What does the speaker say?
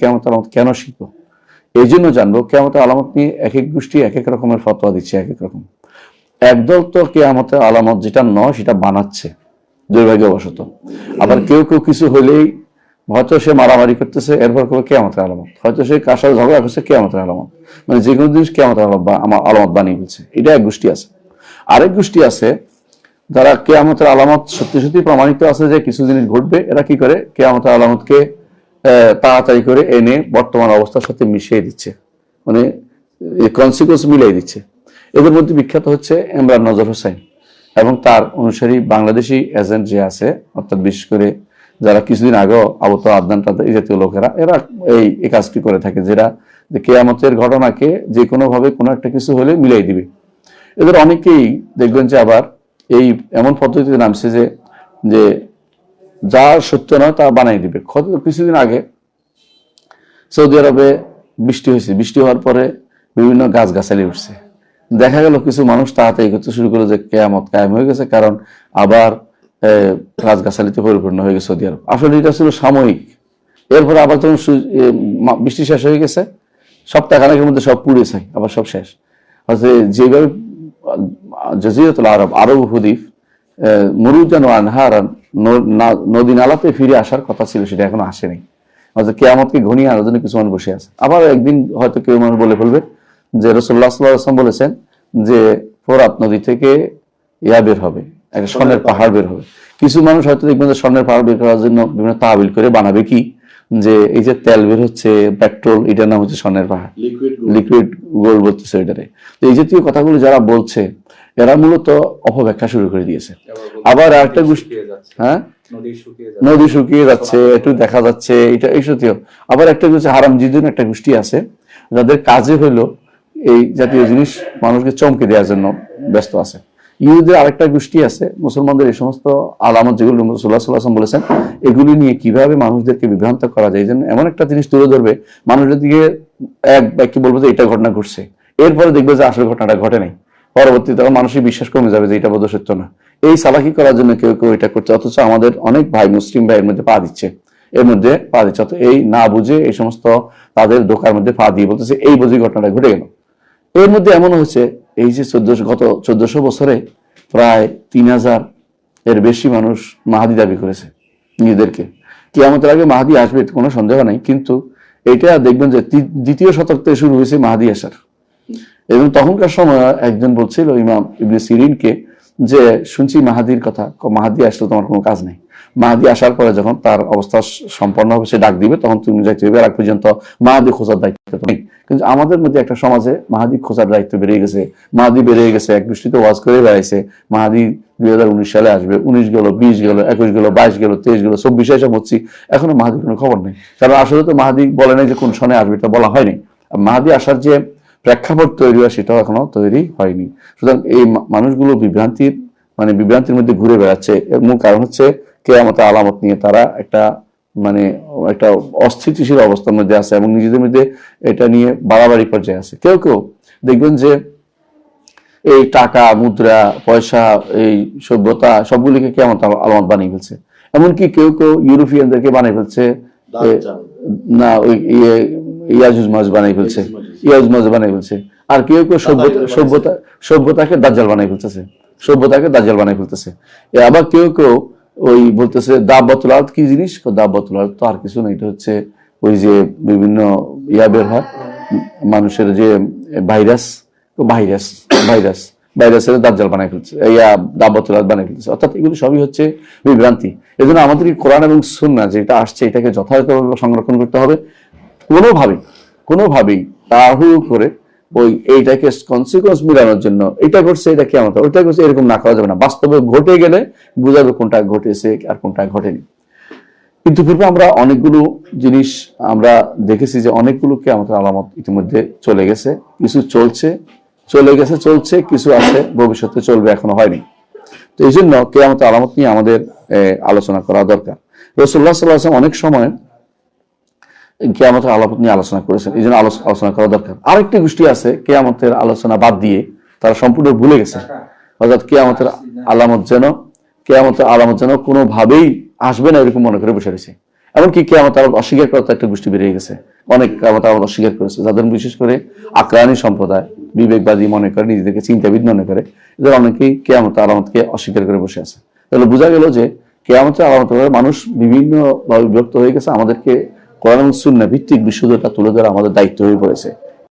কেয়ামতের আলামত কেন শিখব? এই জন্য জানব, কেয়ামতের আলামত নিয়ে এক এক গোষ্ঠী এক এক রকমের ফতোয়া দিচ্ছে এক এক রকম। একদল তো কেয়ামতের আলামত যেটা নয়, সেটা বানাচ্ছে, দুর্ভাগ্যবশত। আবার কেউ কেউ কিছু হলেই হয়তো সে মারামারি করতেছে, এরপর কেউ কেয়ামতের আলামত। হয়তো সে সাথে ঝগড়া করছে, কেয়ামতের আলামত। মানে যে কোনো জিনিস কেয়ামতের আলামত আমার আলামত বানিয়ে ফেলছে। এটা এক গোষ্ঠী আছে। আরেক গোষ্ঠী আছে, যারা কেয়ামতের আলামত সত্যি সত্যি প্রমাণিত আছে যে কিছু জিনিস ঘটবে, এরা কি করে? কেয়ামতের আলামতকে তাড়াতাড়ি করে এনে বর্তমান অবস্থার সাথে মিশিয়ে দিচ্ছে। মানে কনসিকুয়েন্স মিলিয়ে দিচ্ছে। এদের মধ্যে বিখ্যাত হচ্ছে এমরান নজর হোসেন এবং তার অনুসারী বাংলাদেশি এজেন্ট যে আছে অর্থাৎ বিশেষ করে যারা কিছুদিন আগেও আবত টাদনান, এই জাতীয় লোকেরা এরা এই এই কাজটি করে থাকে যেটা যে কেয়ামতের ঘটনাকে যে কোনোভাবে কোনো একটা কিছু হলে মিলাই দিবে। এদের অনেকেই দেখবেন যে আবার এই এমন পদ্ধতিতে নামছে যে যে যা সত্য নয় তা বানাই দিবে। কিছুদিন আগে সৌদি আরবে বৃষ্টি হয়েছে। বৃষ্টি হওয়ার পরে বিভিন্ন গাছ গাছালি উঠছে। দেখা গেল কিছু মানুষ তাড়াতাড়ি করতে শুরু করল যে কেয়ামত কায়েম হয়ে গেছে, কারণ আবার গাছ গাছালিতে পরিপূর্ণ হয়ে গেছে সৌদি আরব। আসলে এটা ছিল সাময়িক। এরপরে আবার যখন বৃষ্টি শেষ হয়ে গেছে, সপ্তাহখানেকের মধ্যে সব পুড়ে যায়, আবার সব শেষ। যেভাবে জজিরতুল আরব আরব হুদিফ মরুজান ও আনহার নদী নালাতে ফিরে আসার কথা ছিল, সেটা এখনও আসেনি অর্থাৎ কেয়ামতকে ঘনিয়ে আনার জন্য কিছু মানুষ বসে আছে। আবার একদিন হয়তো কেউ মানুষ বলে ফেলবে যে রসুল্লাহাম বলেছেন যে, ফোরাত নদী থেকে ইয়া বের হবে, একটা স্বর্ণের পাহাড় বের হবে। কিছু মানুষ হয়তো দেখবেন যে স্বর্ণের পাহাড় বের করার জন্য বিভিন্ন তাহাবিল করে বানাবে কি? যে এই যে তেল বের হচ্ছে পেট্রোল এটার নাম হচ্ছে স্বর্ণের পাহাড়। লিকুইড গোল্ড বলতেছে এটারে। তো এই জাতীয় কথাগুলো যারা বলছে এরা মূলত অপব্যাখ্যা শুরু করে দিয়েছে। আবার আরেকটা গোষ্ঠী হ্যাঁ? নদী শুকিয়ে নদী শুকিয়ে যাচ্ছে একটু দেখা যাচ্ছে এটা এই সত্যিও আবার একটা হচ্ছে হারাম জিদুন একটা গোষ্ঠী আছে যাদের কাজে হলো এই জাতীয় জিনিস মানুষকে চমকে দেওয়ার জন্য ব্যস্ত আছে। ইহুদের আরেকটা গোষ্ঠী আছে, মুসলমানদের এই সমস্ত আলামত যেগুলো রসুল্লাহ বলেছেন, এগুলি নিয়ে কীভাবে মানুষদেরকে বিভ্রান্ত করা যায় জন্য এমন একটা জিনিস তুলে ধরবে, মানুষের দিকে এক বাক্যে বলব যে এটা ঘটনা ঘটছে। এরপরে দেখবে যে আসলে ঘটনাটা ঘটে নাই। পরবর্তীতে তখন মানুষের বিশ্বাস কমে যাবে যে এটা বোধ সত্য না। এই সালাকি করার জন্য কেউ কেউ এটা করছে, অথচ আমাদের অনেক ভাই মুসলিম ভাই এর মধ্যে পা দিচ্ছে। এর মধ্যে পা দিচ্ছে এই না বুঝে এই সমস্ত তাদের দোকার মধ্যে পা দিয়ে বলতেছে, এই বুঝি ঘটনাটা ঘটে গেল। এর মধ্যে এমন হচ্ছে এই যে চোদ্দশো, গত চোদ্দশো বছরে প্রায় তিন হাজার এর বেশি মানুষ মাহাদি দাবি করেছে নিজেদেরকে। কি আমাদের আগে মাহাদি আসবে কোনো সন্দেহ নাই, কিন্তু এটা দেখবেন যে দ্বিতীয় শতক থেকে শুরু হয়েছে মাহাদি আসার। এবং তখনকার সময় একজন বলছিল, ইমাম ইবনে সিরিনকে, যে শুনছি মাহাদির কথা মাহাদি আসলে তোমার কোনো কাজ নেই। মাহাদি আসার পরে যখন তার অবস্থা সম্পন্ন হবে, সে ডাক দিবে, তখন তুমি যাইতে হবে আর পর্যন্ত মাহাদি খোঁজার দায়িত্ব নেই। কিন্তু আমাদের মধ্যে একটা সমাজে মাহাদি খোঁজার দায়িত্ব বেড়ে গেছে। মাহাদি বেড়ে গেছে, এক দৃষ্টিতে ওয়াজ করে বেড়াইছে। মাহাদি দুই হাজার উনিশ সালে আসবে, উনিশ গেল, বিশ গেল, একুশ গেল, বাইশ গেল, তেইশ গেল, চব্বিশে এসে হচ্ছি এখনও মাহাদির কোনো খবর নেই। কারণ আসলে তো মাহাদি বলে নাই যে কোন সনে আসবে, এটা বলা হয়নি। মাহাদি আসার যে প্রেক্ষাপট তৈরি হয়, সেটাও এখনও তৈরি হয়নি। সুতরাং এই মানুষগুলো বিভ্রান্তির মানে বিভ্রান্তির মধ্যে ঘুরে বেড়াচ্ছে। এর মূল কারণ হচ্ছে কেয়ামতে আলামত নিয়ে তারা একটা মানে একটা অস্থিতিশীল অবস্থার মধ্যে আছে এবং নিজেদের মধ্যে এটা নিয়ে বাড়াবাড়ি পর্যায়ে আছে। কেউ কেউ দেখবেন যে এই টাকা মুদ্রা পয়সা এই সভ্যতা সবগুলিকে কেমন আলামত বানিয়ে ফেলছে। এমনকি কেউ কেউ ইউরোপিয়ানদেরকে বানিয়ে ফেলছে না ওই ইয়ে ইয়াজুজ মাছ বানিয়ে ফেলছে। ইয়াজুজ মাছ। বানিয়ে ফেলছে। আর কেউ কেউ সভ্যতা সভ্যতা সভ্যতাকে দাজ্জাল বানিয়ে ফেলতেছে। সভ্যতাকে দাজ্জাল বানিয়ে ফেলতেছে। আবার কেউ কেউ ওই বলতেছে দাব্বাতুল আর্থ কি জিনিস? দাব্বাতুল আর্থ তো আর কিছু না, এটা হচ্ছে ওই যে বিভিন্ন ইয়া বের হয়, মানুষের যে ভাইরাস ভাইরাস ভাইরাস, ভাইরাসের দাজ্জাল বানাই ফেলছে, ইয়া দাব্বাতুল আর্থ বানাই ফেলছে। অর্থাৎ এগুলো সবই হচ্ছে বিভ্রান্তি। এই জন্য আমাদের কোরআন এবং সুন্না যেটা আসছে, এটাকে যথাযথভাবে সংরক্ষণ করতে হবে। কোনোভাবেই কোনোভাবেই তাড়াহুড়ো করে ওই এইটাকে কনসিকোয়েন্স মিলানোর জন্য। এটা করছে এটা কি আমাদের ওইটা করছে এরকম না করা যাবে না। বাস্তবে ঘটে গেলে বোঝাবে কোনটা ঘটেছে আর কোনটা ঘটেনি। কিন্তু পূর্বে আমরা অনেকগুলো জিনিস আমরা দেখেছি যে অনেকগুলোকে আমাদের আলামত ইতিমধ্যে চলে গেছে। কিছু চলছে, চলে গেছে, চলছে, কিছু আছে, ভবিষ্যতে চলবে, এখনও হয়নি। তো এই জন্য কে আমাদের আলামত নিয়ে আমাদের আলোচনা করা দরকার। রসুল্লাহ সাল্লাহ অনেক সময় কেয়ামতের আলামত নিয়ে আলোচনা করেছেন। এই জন্য আলোচনা করা দরকার। আরেকটি গোষ্ঠী আছে, কেয়ামতের আলোচনা বাদ দিয়ে তারা সম্পূর্ণ ভুলে গেছে। অর্থাৎ কেয়ামতের আলামত যেন, কেয়ামতের আলামত যেন কোনোভাবেই আসবে না এরকম মনে করে বসে রয়েছে। এমনকি কেয়ামত আলামত অস্বীকার করার একটা গোষ্ঠী বেরিয়ে গেছে। অনেক কেয়ামত আলামত অস্বীকার করেছে। যাদের বিশেষ করে আকরানি সম্প্রদায়, বিবেকবাদী মনে করে, নিজেদেরকে চিন্তাবিদ মনে করে, এদের অনেকেই কেয়ামত আলামতকে অস্বীকার করে বসে আছে। তাহলে বোঝা গেল যে কেয়ামতের আলামত মানুষ বিভিন্ন ভাবে বিভক্ত হয়ে গেছে। আমাদেরকে কোরআন সুন্না ভিত্তিক বিশুদ্ধতা তুলে ধরা আমাদের দায়িত্ব হয়ে পড়েছে।